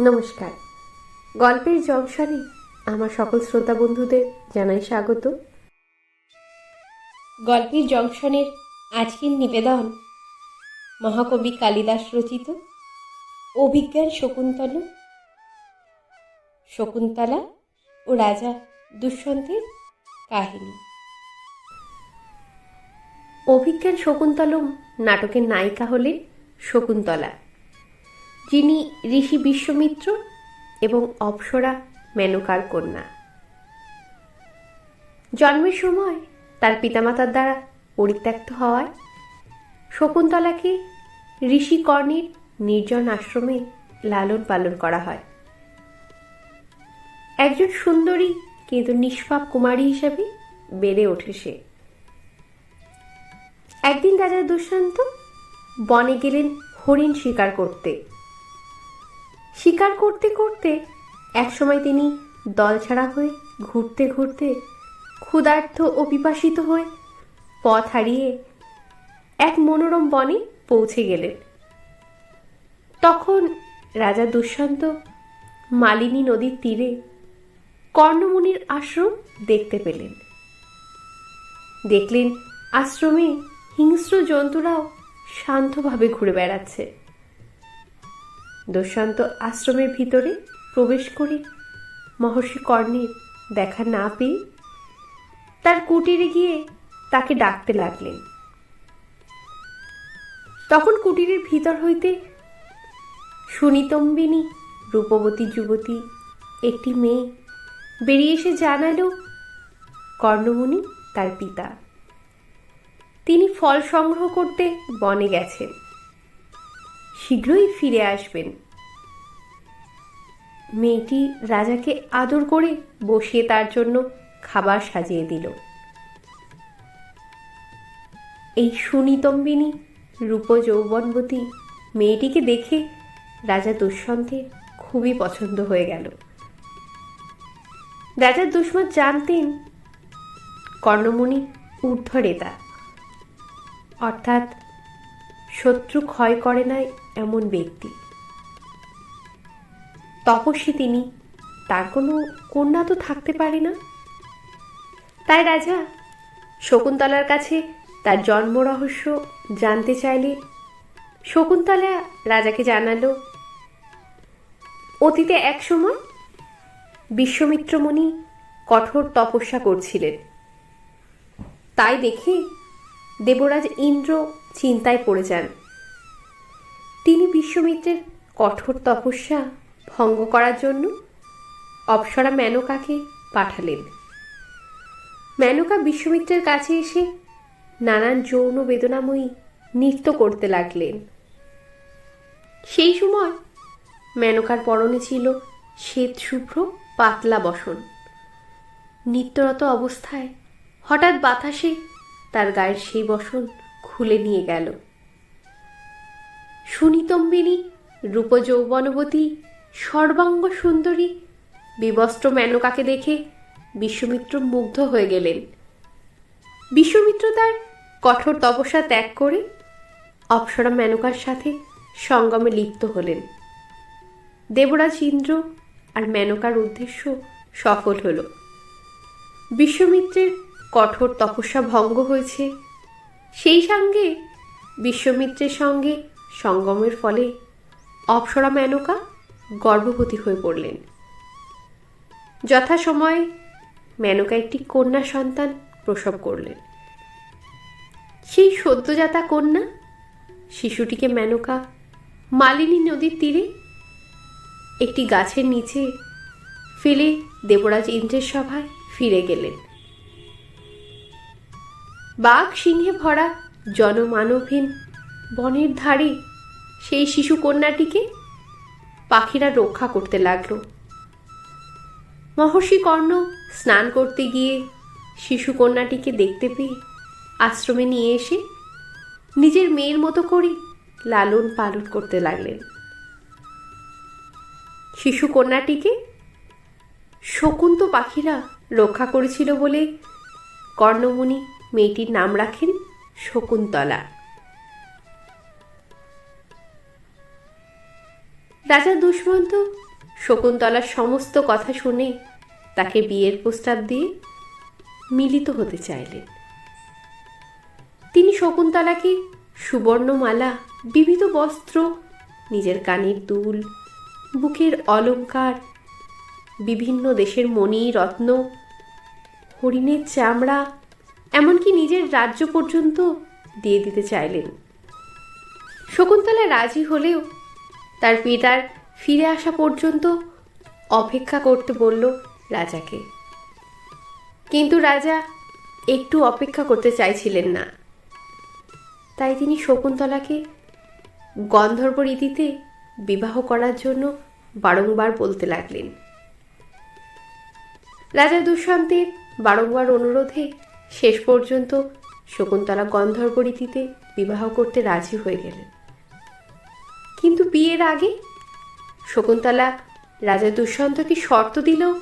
নমস্কার। গল্পের জংশনে আমার সকল শ্রোতা বন্ধুদের জানাই স্বাগত। গল্পের জংশনের আজকের নিবেদন মহাকবি কালিদাস রচিত, অভিজ্ঞান শকুন্তল, শকুন্তলা ও রাজা দুষ্যন্তের কাহিনী। অভিজ্ঞান শকুন্তলম নাটকের নায়িকা হলেন শকুন্তলা। যিনি ঋষি বিশ্বমিত্র এবং অপ্সরা মেনকার কন্যা। জন্মের সময় তার পিতামাতার দ্বারা পরিত্যক্ত হওয়ায় শকুন্তলাকে ঋষি কর্ণের নির্জন আশ্রমে লালন পালন করা হয়। একজন সুন্দরী কিন্তু নিষ্পাপ কুমারী হিসেবে বেড়ে ওঠে সে। একদিন রাজা দুষ্যন্ত বনে গেলেন হরিণ শিকার করতে। শিকার করতে করতে একসময় তিনি দলছাড়া হয়ে ঘুরতে ঘুরতে ক্ষুধার্ত ও পিপাসিত হয়ে পথ হারিয়ে এক মনোরম বনে পৌঁছে গেলেন। তখন রাজা দুষ্যন্ত মালিনী নদীর তীরে কর্ণমুনির আশ্রম দেখতে পেলেন। দেখলেন আশ্রমে হিংস্র জন্তুরাও শান্তভাবে ঘুরে বেড়াচ্ছে। দুষ্যন্ত আশ্রমের ভিতরে প্রবেশ করে। মহর্ষি কর্ণের দেখা না পেয়ে তার কুটিরে গিয়ে তাকে ডাকতে লাগলেন। তখন কুটিরের ভিতর হইতে সুনিতম্বিনী, রূপবতী যুবতী, একটি মেয়ে বেরিয়ে এসে জানালো কর্ণমুনি তার পিতা। তিনি ফল সংগ্রহ করতে বনে গেছেন। শীঘ্রই ফিরে আসবেন। মেয়েটি রাজাকে আদর করে বসিয়ে তার জন্য খাবার সাজিয়ে দিল। এই সুনিতম্বিনী রূপ যৌবনবতী মেয়েটিকে দেখে রাজা দুষ্যন্তের খুবই পছন্দ হয়ে গেল। রাজা দুষ্মত জানতেন কর্ণমণি ঊর্ধ্বরেতা। অর্থাৎ শত্রু ক্ষয় করে নাই এমন ব্যক্তি। তপস্বী তিনি, তার কোনো কন্যা তো থাকতে পারে না? তাই রাজা শকুন্তলার কাছে তার জন্ম রহস্য জানতে চাইলে শকুন্তলা রাজাকে জানালো, অতীতে এক সময় বিশ্বমিত্র মুনি কঠোর তপস্যা করছিলেন। তাই দেখে দেবরাজ ইন্দ্র চিন্তায় পড়ে যান। তিনি বিশ্বমিত্রের কঠোর তপস্যা ভঙ্গ করার জন্য অপ্সরা মেনকাকে পাঠালেন। মেনকা বিশ্বমিত্রের কাছে এসে নানান যৌন বেদনাময়ী নৃত্য করতে লাগলেন। সেই সময় মেনকার পরনে ছিল শ্বেত শুভ্র, পাতলা বসন। নিত্যরত অবস্থায় হঠাৎ বাতাসে তার গায়ের সেই বসন খুলে নিয়ে গেল। সুনিতম্বিনী রূপ যৌবনবতী সর্বাঙ্গ সুন্দরী, বিবস্ত্র মেনকাকে দেখে বিশ্বমিত্র মুগ্ধ হয়ে গেলেন। বিশ্বমিত্র তার কঠোর তপস্যা ত্যাগ করে অপ্সরা মেনকার সাথে সঙ্গমে লিপ্ত হলেন। দেবরাজ ইন্দ্র আর মেনকার উদ্দেশ্য সফল হল। বিশ্বমিত্রের কঠোর তপস্যা ভঙ্গ হয়েছে সেই সঙ্গে বিশ্বমিত্রের সঙ্গে সঙ্গমের ফলে অপ্সরা মেনকা গর্ভবতী হয়ে পড়লেন। যথাসময়ে মেনকা একটি কন্যা সন্তান প্রসব করলেন। সেই সদ্যজাতা কন্যা শিশুটিকে মেনকা মালিনী নদীর তীরে একটি গাছের নিচে ফেলে দেবরাজ ইন্দ্রের সভায় ফিরে গেলেন। বাঘ সিংহে ভরা, জনমানবহীন বনের ধারে সেই শিশু কন্যাটিকে পাখিরা রক্ষা করতে লাগল। মহর্ষি কর্ণ স্নান করতে গিয়ে শিশু কন্যাটিকে দেখতে পেয়ে আশ্রমে নিয়ে এসে নিজের মেয়ের মতো করে লালন পালন করতে লাগলেন। শিশু কন্যাটিকে শকুন্ত পাখিরা রক্ষা করেছিল বলে কর্ণমুনি মেয়েটির নাম রাখেন শকুন্তলা। রাজা দুষ্মন্ত শকুন্তলার সমস্ত কথা শুনে তাকে বিয়ের প্রস্তাব দিয়ে মিলিত হতে চাইলেন। তিনি শকুন্তলাকে সুবর্ণমালা, বিবিধ বস্ত্র, নিজের কানের দুল, বুকের অলংকার, বিভিন্ন দেশের মণি রত্ন হরিণের চামড়া এমনকি নিজের রাজ্য পর্যন্ত দিয়ে দিতে চাইলেন। শকুন্তলা রাজি হলেও তার পিতার ফিরে আসা পর্যন্ত অপেক্ষা করতে বলল রাজাকে। কিন্তু রাজা একটু অপেক্ষা করতে চাইছিলেন না। তাই তিনি শকুন্তলাকে গন্ধর্ব রীতিতে বিবাহ করার জন্য বারংবার বলতে লাগলেন। রাজা দুষ্যন্তের বারংবার অনুরোধে শেষ পর্যন্ত শকুন্তলা গন্ধর্ব রীতিতে বিবাহ করতে রাজি হয়ে গেলেন। কিন্তু বিয়ের আগে শকুন্তলা রাজা দুষ্যন্তকে শর্ত দিল,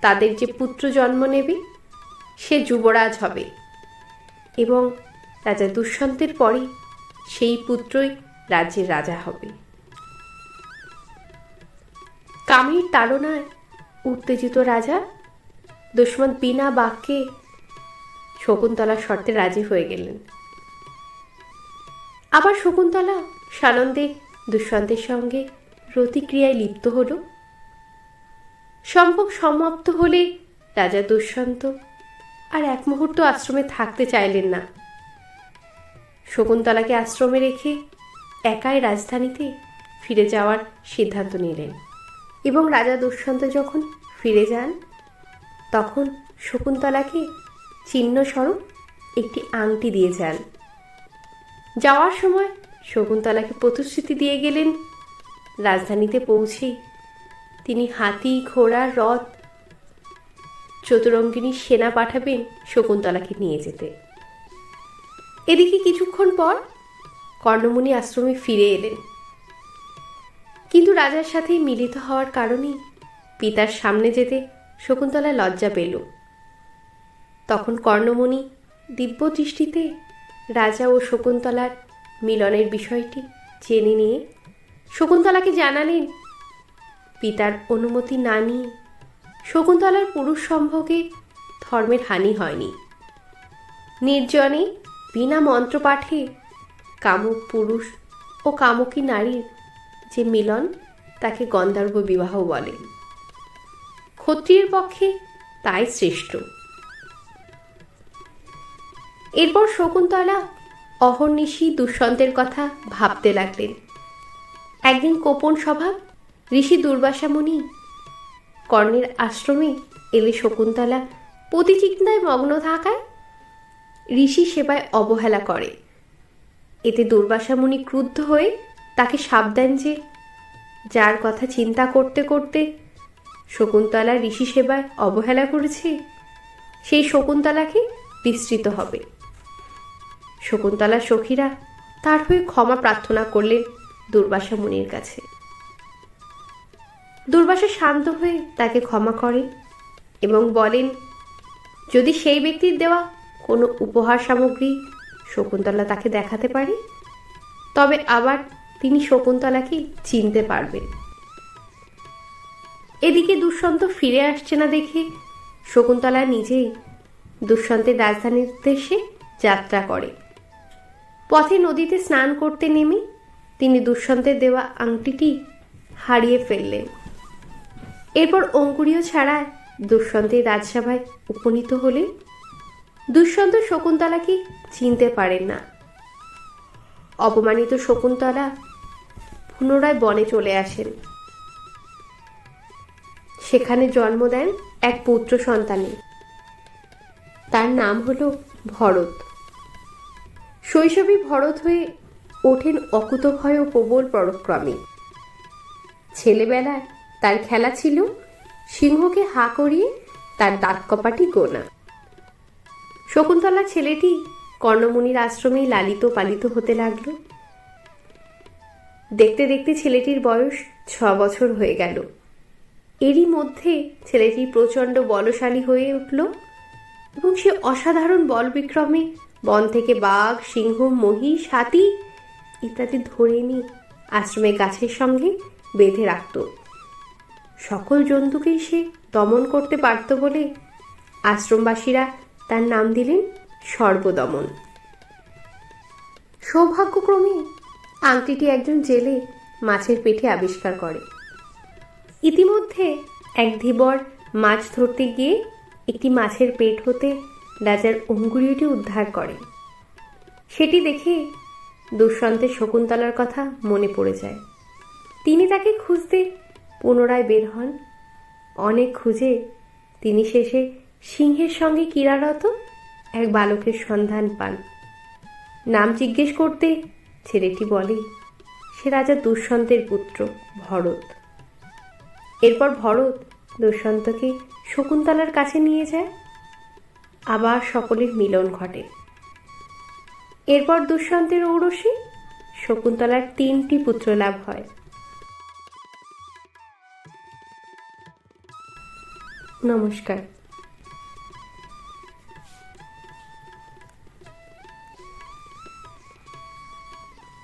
তাদের যে পুত্র জন্ম নেবে, সে যুবরাজ হবে। এবং রাজা দুষ্যন্তের পরে সেই পুত্রই রাজ্যের রাজা হবে। কামের তাড়নায় উত্তেজিত রাজা দুষ্মন্ত বিনা বাক্যে শকুন্তলার শর্তে রাজি হয়ে গেলেন। আবার শকুন্তলা সানন্দে দুষ্যন্তের সঙ্গে প্রতিক্রিয়ায় লিপ্ত হল। সম্ভব সমাপ্ত হলে রাজা দুষ্যন্ত আর এক মুহূর্ত আশ্রমে থাকতে চাইলেন না। শকুন্তলাকে আশ্রমে রেখে একাই রাজধানীতে ফিরে যাওয়ার সিদ্ধান্ত নিলেন এবং রাজা দুষ্যন্ত যখন ফিরে যান, তখন শকুন্তলাকে চিহ্নস্বরূপ একটি আংটি দিয়ে যান। যাওয়ার সময় শকুন্তলাকে প্রতিশ্রুতি দিয়ে গেলেন, রাজধানীতে পৌঁছেই তিনি হাতি, ঘোড়া রথ চতুরঙ্গিনী সেনা পাঠাবেন শকুন্তলাকে নিয়ে যেতে। এদিকে কিছুক্ষণ পর কর্ণমুনি আশ্রমে ফিরে এলেন। কিন্তু রাজার সাথে মিলিত হওয়ার কারণেই পিতার সামনে যেতে শকুন্তলা লজ্জা পেল। তখন কর্ণমণি দিব্য দৃষ্টিতে রাজা ও শকুন্তলার মিলনের বিষয়টি জেনে নিয়ে শকুন্তলাকে জানালেন, পিতার অনুমতি না নিয়ে শকুন্তলার পুরুষ সম্ভোগে ধর্মের হানি হয়নি। নির্জনে বিনা মন্ত্রপাঠে কামুক পুরুষ ও কামুকী নারীর যে মিলন, তাকে গন্ধর্ব বিবাহ বলে। ক্ষত্রিয়ের পক্ষে তাই শ্রেষ্ঠ। এরপর শকুন্তলা অহর্নিশি দুষ্যন্তের কথা ভাবতে লাগলেন। একদিন কোপন স্বভাব ঋষি দুর্বাসা মুনি কর্ণের আশ্রমে এলে শকুন্তলা প্রতিচিন্তায় মগ্ন থাকায় ঋষি সেবায় অবহেলা করে। এতে দুর্বাসা মুনি ক্রুদ্ধ হয়ে তাকে সাপ দেন যে, যার কথা চিন্তা করতে করতে শকুন্তলা ঋষি সেবায় অবহেলা করেছে, সেই শকুন্তলাকে বিস্তৃত হবে। শকুন্তলা সখীরা তার হয়ে ক্ষমা প্রার্থনা করলেন দুর্বাসা মুনির কাছে। দুর্বাসা শান্ত হয়ে তাকে ক্ষমা করেন এবং বলেন, যদি সেই ব্যক্তির দেওয়া কোনো উপহার সামগ্রী শকুন্তলা তাকে দেখাতে পারে, তবে আবার তিনি শকুন্তলাকে চিনতে পারবেন। এদিকে দুষ্যন্ত ফিরে আসছে না দেখে শকুন্তলা নিজেই দুষ্যন্তের রাজধানীর উদ্দেশ্যে যাত্রা করে। পথে নদীতে স্নান করতে নেমে তিনি দুষ্যন্তের দেওয়া আংটিটি হারিয়ে ফেললেন। এরপর অঙ্কুরীয় ছাড়ায় দুষ্যন্তের রাজসভায় উপনীত হলে দুষ্যন্ত শকুন্তলাকে চিনতে পারেন না। অপমানিত শকুন্তলা পুনরায় বনে চলে আসেন। সেখানে জন্ম দেন এক পুত্র সন্তানে তার নাম হলো ভরত। শৈশবী ভরত হয়ে ওঠেন অকুতভয় ও প্রবল পরক্রমে। ছেলেবেলায় তার খেলা ছিল সিংহকে হা করিয়ে তার দাঁত কপাটি গোনা। শকুন্তলা ছেলেটি কর্ণমুনির আশ্রমেই লালিত পালিত হতে লাগল। দেখতে দেখতে ছেলেটির বয়স ছ বছর হয়ে গেল। এরই মধ্যে ছেলেটি প্রচণ্ড বলশালী হয়ে উঠল এবং সে অসাধারণ বল বিক্রমে বন থেকে বাঘ, সিংহ, মহিষ, হাতি ইত্যাদি ধরে নিয়ে আশ্রমে গাছের সঙ্গে বেঁধে রাখত। সকল জন্তুকেই সে দমন করতে পারত বলে আশ্রমবাসীরা তার নাম দিলেন সর্বদমন। সৌভাগ্যক্রমে আংটিটি একজন জেলে মাছের পেটে আবিষ্কার করে। ইতিমধ্যে এক ধীবর মাছ ধরতে গিয়ে একটি মাছের পেট হতে রাজার অঙ্গুরীয়টি উদ্ধার করে। সেটি দেখে দুষ্যন্তের শকুন্তলার কথা মনে পড়ে যায়। তিনি তাকে খুঁজতে পুনরায় বের হন। অনেক খুঁজে তিনি শেষে সিংহের সঙ্গে কিরারত এক বালকের সন্ধান পান। নাম জিজ্ঞেস করতে ছেলেটি বলে, সে রাজা দুষ্যন্তের পুত্র, ভরত। এরপর ভরত দুষ্যন্তকে শকুন্তলার কাছে নিয়ে যায়। আবার সকলের মিলন ঘটে। এরপর দুঃশান্তের ঔরসী শকুন্তলার তিনটি পুত্র লাভ হয়। নমস্কার।